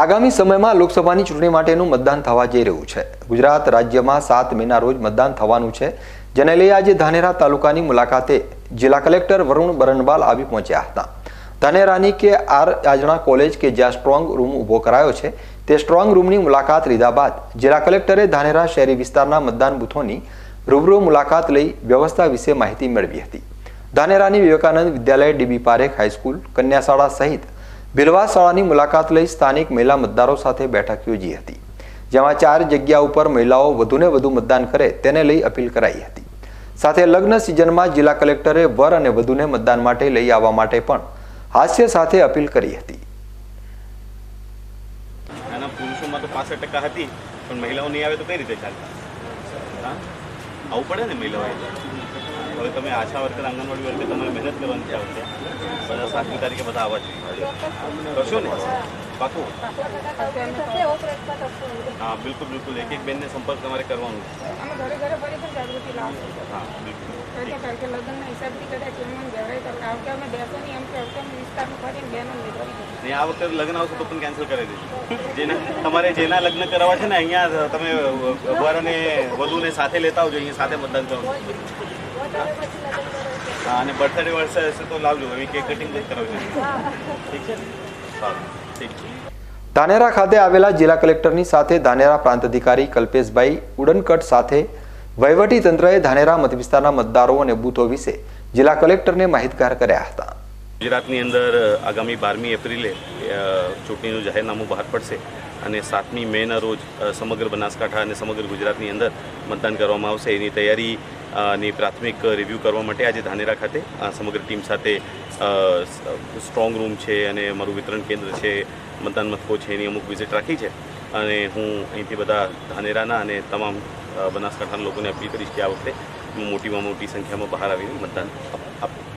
આગામી સમયમાં લોકસભાની ચૂંટણી માટેનું મતદાન થવા જઈ રહ્યું છે. ગુજરાત રાજ્યમાં સાત મેના રોજ મતદાન થવાનું છે, જેને લઈ આજે ધાનેરા તાલુકાની મુલાકાતે જિલ્લા કલેક્ટર વરુણ બરનબાલ આવી પહોંચ્યા હતા. ધાનેરાની કે આર આજણા કોલેજ કે જ્યાં સ્ટ્રોંગ રૂમ ઊભો કરાયો છે, તે સ્ટ્રોંગ રૂમની મુલાકાત લીધા બાદ જિલ્લા કલેક્ટરે ધાનેરા શહેરી વિસ્તારના મતદાન બૂથોની રૂબરૂ મુલાકાત લઈ વ્યવસ્થા વિશે માહિતી મેળવી હતી. ધાનેરાની Vivekanand Vidyalaya D B Parekh high school, કન્યાશાળા સહિત ભીલવા શાળાની મુલાકાત લઈ સ્થાનિક મહિલા મતદારો સાથે બેઠક યોજી હતી, જેમાં ચાર જગ્યા ઉપર મહિલાઓ વધુને વધુ મતદાન કરે તેને લઈ અપીલ કરાઈ હતી. સાથે લગ્ન સિઝનમાં જિલ્લા કલેક્ટરે વર અને વધુને મતદાન માટે લઈ આવવા માટે પણ હાસ્ય સાથે અપીલ કરી હતી. મહિલાઓ નહીં આવે તો કઈ રીતે ચાલે? આવું પડે ને મહિલાઓએ? હવે તમે આશા વર્કર આંગણવાડી વર્કર તમારે મહેનત કરવાની છે આવશે. બધા સાતમી તારીખે બધા આવવા કરશો ને? પાકું? હા બિલકુલ બિલકુલ. એક એક બેનને સંપર્ક તમારે કરવાનો હા બિલકુલ. ને આ વખતે લગ્ન આવશે તો પણ કેન્સલ કરી દેજો. જેના તમારે જેના લગ્ન કરાવવા છે ને અહીંયા તમે વર અને વધુને સાથે લેતા આવજો અહીંયા સાથે મતદાન કરવાનું. હા અને બર્થડે વર્ષે હશે તો લાવજો. હવે કેક કટિંગ જ કરાવજો. ઠીક છે? સારું. ઠીક છે. ધાનેરા ખાતે આવેલા જિલ્લા કલેક્ટરની સાથે ધાનેરા પ્રાંત અધિકારી કલ્પેશભાઈ ઉડનકટ સાથે વહીવટી તંત્રએ ધાનેરા મતવિસ્તારના મતદારો અને બૂથો વિશે જિલ્લા કલેક્ટરને માહિતગાર કર્યા હતા. ગુજરાતની અંદર આગામી બારમી એપ્રિલે ચૂંટણીનું જાહેરનામું બહાર પડશે અને સાતમી મેના રોજ સમગ્ર બનાસકાંઠા અને સમગ્ર ગુજરાતની અંદર મતદાન કરવામાં આવશે. એની તૈયારી ની પ્રાથમિક રિવ્યૂ કરવા માટે આજે ધાનેરા ખાતે સમગ્ર ટીમ સાથે સ્ટ્રોંગ રૂમ છે અને અમારું વિતરણ કેન્દ્ર છે, મતદાન મથકો છે, એની અમુક વિઝિટ રાખી છે. અને હું અહીંથી બધા ધાનેરાના અને તમામ બનાસકાંઠાના લોકોને અપીલ કરીશ કે આ વખતે મોટીમાં મોટી સંખ્યામાં બહાર આવીને મતદાન આપો